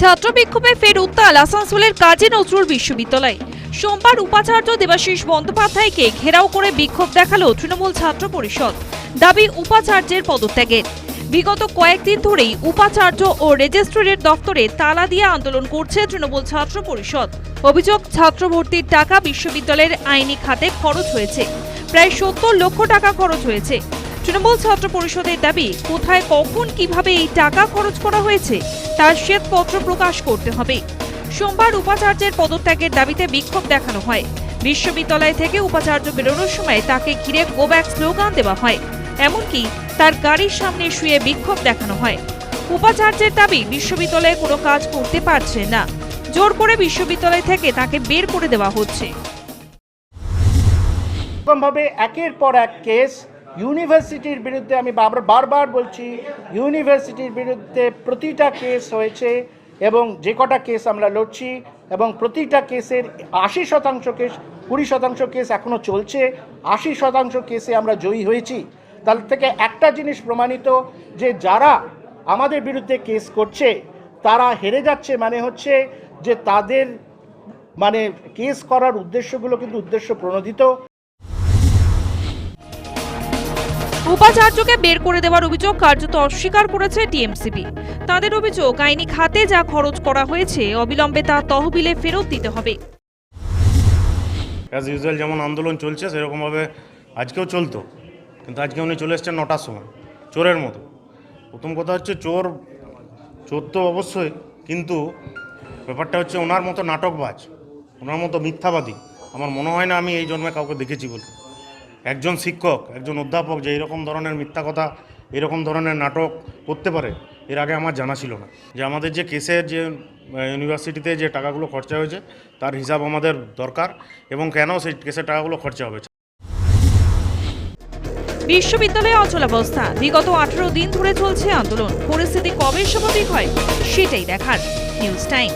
ছাত্র বিক্ষোভে ফের উত্তাল আসানসোলের কাজী নজরুল বিশ্ববিদ্যালয়। সোমবার উপাচার্য দেবাশিস বন্দ্যোপাধ্যায়কে ঘেরাও করে বিক্ষোভ দেখাল তৃণমূল ছাত্র পরিষদ। দাবি উপাচার্যের পদত্যাগের। বিগত কয়েকদিন ধরেই উপাচার্য ও রেজিস্ট্রারের দফতরে তালা দিয়ে আন্দোলন করছে তৃণমূল ছাত্র পরিষদ। অভিযোগ, ছাত্র ভর্তির টাকা বিশ্ববিদ্যালয়ের আইনি খাতে খরচ হয়েছে। প্রায় সত্তর লক্ষ টাকা খরচ হয়েছে। তৃণমূল ছাত্র পরিষদের দাবি, কোথায়, কখন, কীভাবে এই টাকা খরচ করা হয়েছে? তার শ্বেতপত্র প্রকাশ করতে হবে। সোমবার উপাচার্যের পদত্যাগের দাবিতে বিক্ষোভ দেখানো হয়। বিশ্ববিদ্যালয় থেকে উপাচার্য বেরোনোর সময় তাকে ঘিরে গো ব্যাক স্লোগান দেওয়া হয়। এমনকি তার গাড়ির সামনে শুয়ে বিক্ষোভ দেখানো হয়। উপাচার্যের দাবি, বিশ্ববিদ্যালয়ে কোনো কাজ করতে পারছে না। জোর করে বিশ্ববিদ্যালয় থেকে তাকে বের করে দেওয়া হচ্ছে। একের পর এক কেস ইউনিভার্সিটির বিরুদ্ধে আমি বারবার বলছি, ইউনিভার্সিটির বিরুদ্ধে প্রতিটা কেস হয়েছে এবং যে কটা কেস আমরা লড়ছি এবং প্রতিটা কেসের আশি শতাংশ কেস, কুড়ি শতাংশ কেস এখনও চলছে, আশি শতাংশ কেসে আমরা জয়ী হয়েছি। তার থেকে একটা জিনিস প্রমাণিত, যে যারা আমাদের বিরুদ্ধে কেস করছে, তারা হেরে যাচ্ছে মানে হচ্ছে যে তাদের মানে কেস করার উদ্দেশ্যগুলো কিন্তু উদ্দেশ্য প্রণোদিত। উপাচার্যকে বের করে দেওয়ার অভিযোগ কার্যত অস্বীকার করেছে টিএমসিপি তাদের অভিযোগ, আইনি খাতে যা খরচ করা হয়েছে, অবিলম্বে তা তহবিলে ফেরত দিতে হবে। অ্যাজ ইউজুয়াল যেমন আন্দোলন চলছে, সেরকমভাবে আজকেও চলতো। কিন্তু আজকে উনি চলে এসছেন নটার সময়, চোরের মতো। প্রথম কথা হচ্ছে চোর চোর তো অবশ্যই, কিন্তু ব্যাপারটা হচ্ছে ওনার মতো নাটকবাজ, ওনার মতো মিথ্যাবাদী, আমার মনে হয় না আমি এই জন্মে কাউকে দেখেছি বলে। একজন শিক্ষক, একজন অধ্যাপক যে এরকম ধরনের মিথ্যা কথা, এরকম ধরনের নাটক করতে পারে, এর আগে আমার জানা ছিল না। যে আমাদের যে কেসের যে ইউনিভার্সিটিতে যে টাকাগুলো খরচা হয়েছে, তার হিসাব আমাদের দরকার এবং কেন সেই কেসের টাকাগুলো খরচা হবে। বিশ্ববিদ্যালয়ে অচলাবস্থা বিগত আঠারো দিন ধরে চলছে আন্দোলন। পরিস্থিতি কবে স্বাভাবিক হয়, সেটাই দেখার নিউজ টাইম।